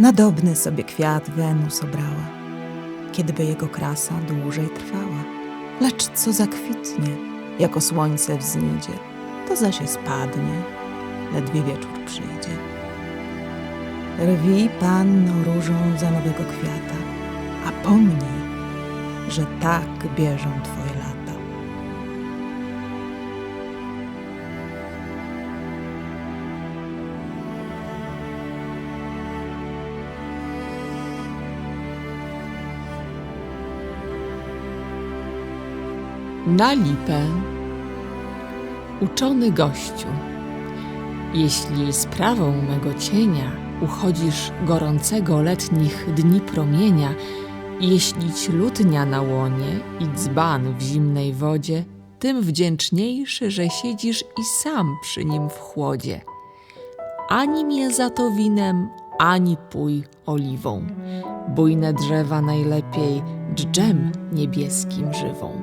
Nadobny sobie kwiat Wenus obrała, kiedyby jego krasa dłużej trwała. Lecz co zakwitnie, jako słońce wznidzie, to zaś spadnie, ledwie wieczór przyjdzie. Rwij panno różą za nowego kwiata, a pomnij, że tak bieżą twoje Na lipę. Uczony gościu, jeśli sprawą mego cienia uchodzisz gorącego letnich dni promienia, jeśli ćlutnia na łonie i dzban w zimnej wodzie, tym wdzięczniejszy, że siedzisz i sam przy nim w chłodzie. Ani mnie za to winem, ani pój oliwą. Bujne drzewa najlepiej dżdżem niebieskim żywą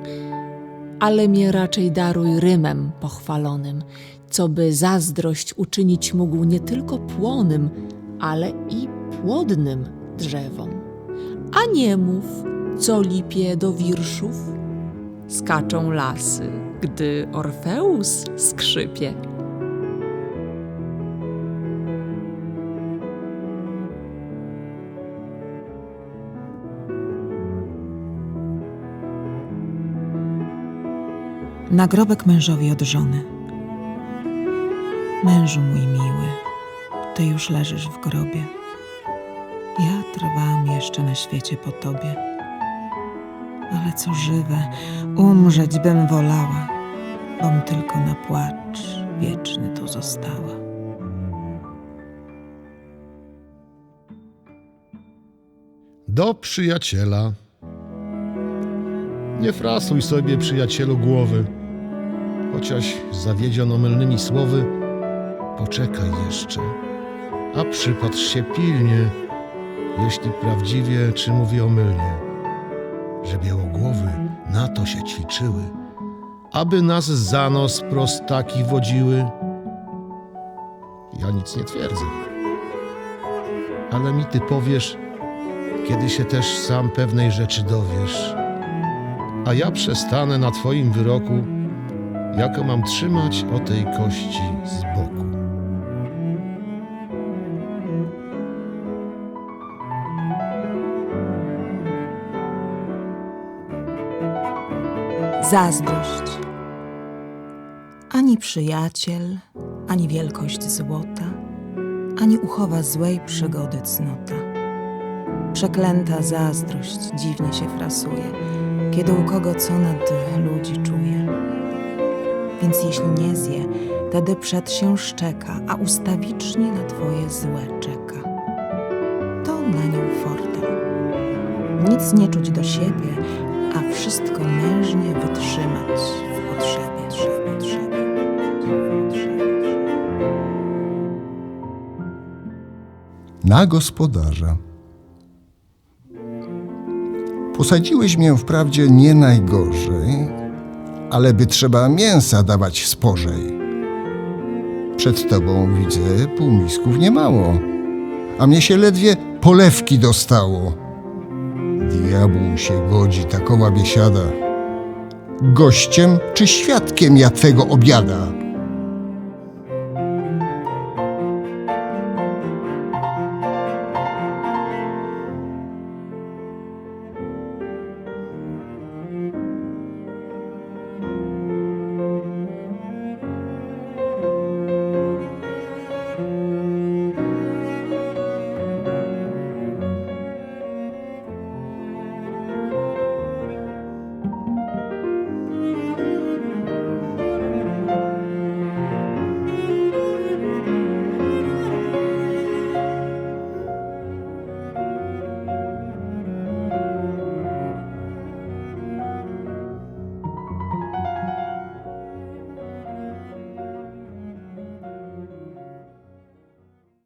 ale mnie raczej daruj rymem pochwalonym, co by zazdrość uczynić mógł nie tylko płonym, ale i płodnym drzewom. A nie mów, co lipie do wirszów. Skaczą lasy, gdy Orfeus skrzypie. Nagrobek mężowi od żony. Mężu mój miły, ty już leżysz w grobie. Ja trwam jeszcze na świecie po tobie. Ale co żywe, umrzeć bym wolała, bom tylko na płacz wieczny tu została. Do przyjaciela. Nie frasuj sobie, przyjacielu, głowy. Chociaż zawiedziono mylnymi słowy, poczekaj jeszcze, a przypatrz się pilnie, jeśli prawdziwie, czy mówię omylnie, że białogłowy na to się ćwiczyły, aby nas za nos prostaki wodziły. Ja nic nie twierdzę, ale mi ty powiesz, kiedy się też sam pewnej rzeczy dowiesz. A ja przestanę na twoim wyroku, jako mam trzymać o tej kości z boku. Zazdrość. Ani przyjaciel, ani wielkość złota, ani uchowa złej przygody cnota. Przeklęta zazdrość dziwnie się frasuje, kiedy u kogo co nad ludzi czuje. Więc jeśli nie zje, tedy przed się szczeka, a ustawicznie na twoje złe czeka. To na nią fortel. Nic nie czuć do siebie, a wszystko mężnie wytrzymać w potrzebie. potrzebie, potrzebie. na gospodarza. Posadziłeś mnie wprawdzie nie najgorzej, ale by trzeba mięsa dawać spożej. Przed tobą widzę półmisków niemało, a mnie się ledwie polewki dostało. Diabłu się godzi takowa biesiada. Gościem czy świadkiem ja twego obiada?